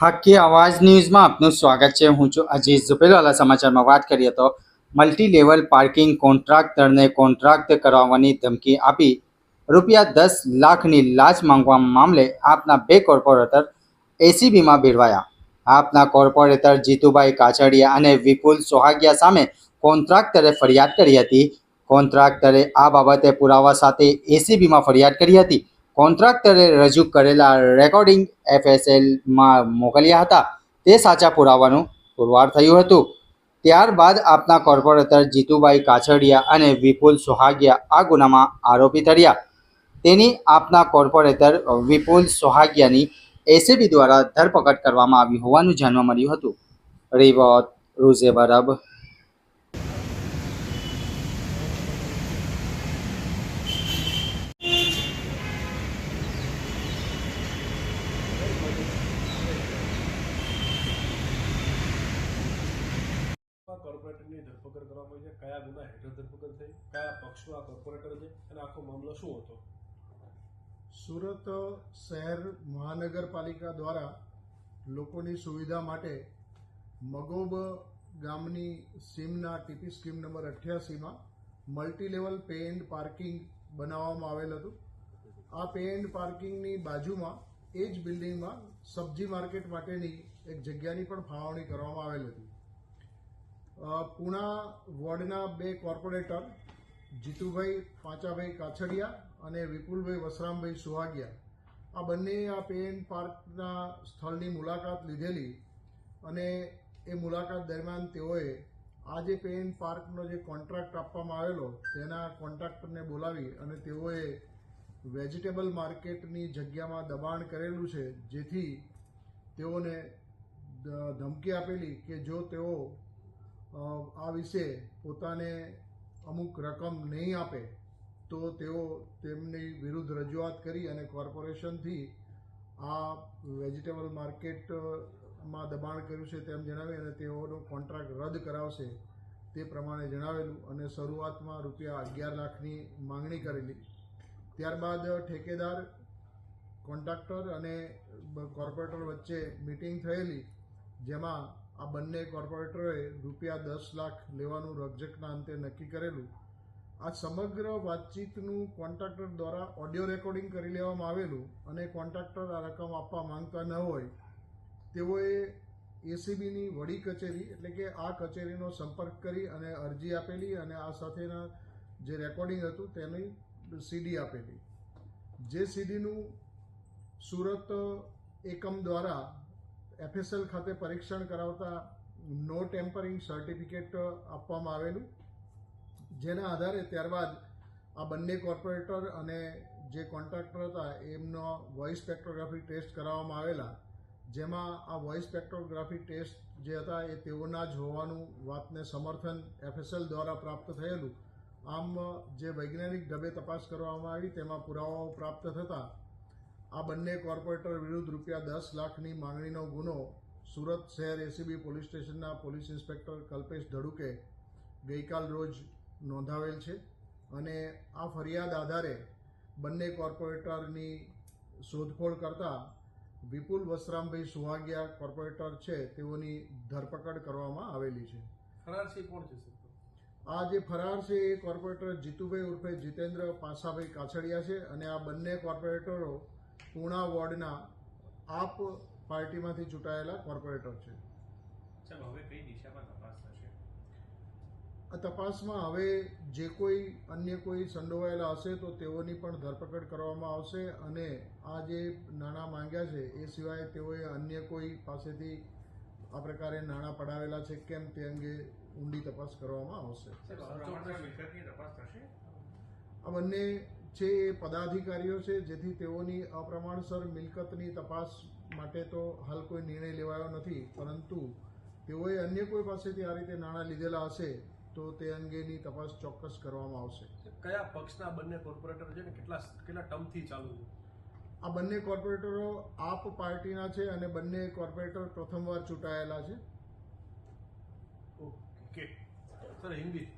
હક્કી અવાજ ન્યૂઝમાં આપનું સ્વાગત છે. હું છું અજીત ઝુપેલવાલા સમાચારમાં વાત કરીએ તો મલ્ટી લેવલ પાર્કિંગ કોન્ટ્રાક્ટરને કોન્ટ્રાક્ટ કરાવવાની ધમકી આપી રૂપિયા દસ લાખની લાંચ માંગવા મામલે આપના બે કોર્પોરેટર એસીબીમાં ભેળવાયા. આપના કોર્પોરેટર જીતુભાઈ કાછડિયા અને વિપુલ સોહાગિયા સામે કોન્ટ્રાક્ટરે ફરિયાદ કરી હતી. કોન્ટ્રાક્ટરે આ બાબતે પુરાવા સાથે એસીબીમાં ફરિયાદ કરી હતી. કોન્ટ્રાક્ટરે રજૂ કરેલા રેકોર્ડિંગ એફએસએલમાં મોકલ્યા હતા. તે સાચા પુરાવાનું પુરવાર થયું હતું. ત્યારબાદ આપના કોર્પોરેટર જીતુભાઈ કાછડિયા અને વિપુલ સોહાગિયા આ ગુનામાં આરોપી ઠર્યા તેની આપના કોર્પોરેટર વિપુલ સોહાગિયાની એસીબી દ્વારા ધરપકડ કરવામાં આવી હોવાનું જાણવા મળ્યું હતું. રિવોત રૂઝે બરબ આ કોર્પોરેટરની ધરપકડ કરવામાં આવી છે, કયા ગુના હેઠળ ધરપકડ થઈ, કયા પક્ષનો આ કોર્પોરેટર છે, અને આખો મામલો શું હતો? સુરત શહેર મહાનગરપાલિકા દ્વારા લોકોની સુવિધા માટે મગોબ ગામની સીમના ટીપી સ્કીમ નંબર અઠ્યાસીમાં મલ્ટીલેવલ પે એન્ડ પાર્કિંગ બનાવવામાં આવેલ હતું. આ પે એન્ડ પાર્કિંગની બાજુમાં એ જ બિલ્ડિંગમાં સબ્જી માર્કેટ માટેની એક જગ્યાની પણ ફાળવણી કરવામાં આવેલ હતી. પુણા વોર્ડના બે કોર્પોરેટર, જીતુભાઈ પાંચાભાઈ કાછડિયા અને વિપુલભાઈ વસરામભાઈ સુહાગિયા. આ બંને આ પેન પાર્કના સ્થળની મુલાકાત લીધેલી અને એ મુલાકાત દરમિયાન તેઓએ આ જે પેન પાર્કનો જે કોન્ટ્રાક્ટ આપવામાં આવેલો, તેના કોન્ટ્રાક્ટરને બોલાવી અને તેઓએ વેજીટેબલ માર્કેટની જગ્યામાં દબાણ કરેલું છે, જેથી તેઓને ધમકી આપેલી કે જો તેઓ આ વિશે પોતાને અમુક રકમ નહીં આપે, તો તેઓ તેમની વિરુદ્ધ રજૂઆત કરી અને કોર્પોરેશનથી આ વેજીટેબલ માર્કેટમાં દબાણ કર્યું છે તેમ જણાવી અને તેઓનો કોન્ટ્રાક્ટ રદ કરાવશે તે પ્રમાણે જણાવેલું અને શરૂઆતમાં રૂપિયા અગિયાર લાખની માંગણી કરેલી. ત્યારબાદ ઠેકેદાર, કોન્ટ્રાક્ટર અને કોર્પોરેટર વચ્ચે મિટિંગ થયેલી, જેમાં આ બંને કોર્પોરેટરોએ રૂપિયા દસ લાખ લેવાનું રકઝકના અંતે નક્કી કરેલું. આ સમગ્ર વાતચીતનું કોન્ટ્રાક્ટર દ્વારા ઓડિયો રેકોર્ડિંગ કરી લેવામાં આવેલું અને કોન્ટ્રાક્ટર આ રકમ આપવા માંગતા ન હોય, તેઓએ એસીબીની વડી કચેરી એટલે કે આ કચેરીનો સંપર્ક કરી અને અરજી આપેલી અને આ સાથેના જે રેકોર્ડિંગ હતું તેની સીડી આપેલી. જે સીડીનું સુરત એકમ દ્વારા એફએસએલ ખાતે પરીક્ષણ કરાવતા નો ટેમ્પરિંગ સર્ટિફિકેટ આપવામાં આવેલું. જેના આધારે ત્યારબાદ આ બંને કોર્પોરેટર અને જે કોન્ટ્રાક્ટર હતા, એમનો વોઇસ સ્પેક્ટ્રોગ્રાફી ટેસ્ટ કરાવવામાં આવેલા. જેમાં આ વોઇસ સ્પેક્ટ્રોગ્રાફી ટેસ્ટ જે હતા, એ તેઓના જ હોવાનું વાતને સમર્થન એફએસએલ દ્વારા પ્રાપ્ત થયેલું. આમ, જે વૈજ્ઞાનિક ઢબે તપાસ કરવામાં આવી, તેમાં પુરાવાઓ પ્રાપ્ત થતાં આ બંને કોર્પોરેટર વિરુદ્ધ રૂપિયા દસ લાખની માંગણીનો ગુનો સુરત શહેર એસીબી પોલીસ સ્ટેશનના પોલીસ ઇન્સ્પેક્ટર કલ્પેશ ધડુકે ગઈકાલ રોજ નોંધાવેલ છે અને આ ફરિયાદ આધારે બંને કોર્પોરેટરની શોધખોળ કરતા વિપુલ વસરામભાઈ સુહાગિયા કોર્પોરેટર છે તેઓની ધરપકડ કરવામાં આવેલી છે. ફરાર છે કોણ છે આ જે ફરાર છે એ કોર્પોરેટર જીતુભાઈ ઉર્ફે જીતેન્દ્ર પાસાભાઈ કાછડિયા છે અને આ બંને કોર્પોરેટરો પૂણા વોર્ડના આપ પાર્ટીમાંથી ચૂંટાયેલા કોર્પોરેટર છે. હવે કઈ દિશામાં તપાસ થશે? આ તપાસમાં હવે જે કોઈ અન્ય કોઈ સંડોવાયેલા હશે તો તેઓની પણ ધરપકડ કરવામાં આવશે અને આ જે નાણાં માંગ્યા છે એ સિવાય તેઓએ અન્ય કોઈ પાસેથી આ પ્રકારે નાણાં પડાવેલા છે કેમ તે અંગે ઊંડી તપાસ કરવામાં આવશે. આ બંને છે એ પદાધિકારીઓ છે જેથી તેઓની અપ્રમાણસર મિલકતની તપાસ માટે તો હાલ કોઈ નિર્ણય લેવાયો નથી પરંતુ તેઓએ અન્ય કોઈ પાસેથી આ રીતે નાણાં લીધેલા હશે તો તે અંગેની તપાસ ચોક્કસ કરવામાં આવશે. કયા પક્ષના બંને કોર્પોરેટર છે ને કેટલા કેટલા ટર્મથી ચાલુ છે? આ બંને કોર્પોરેટરો આપ પાર્ટીના છે અને બંને કોર્પોરેટર પ્રથમવાર ચૂંટાયેલા છે. ઓકે. સર હિન્દી.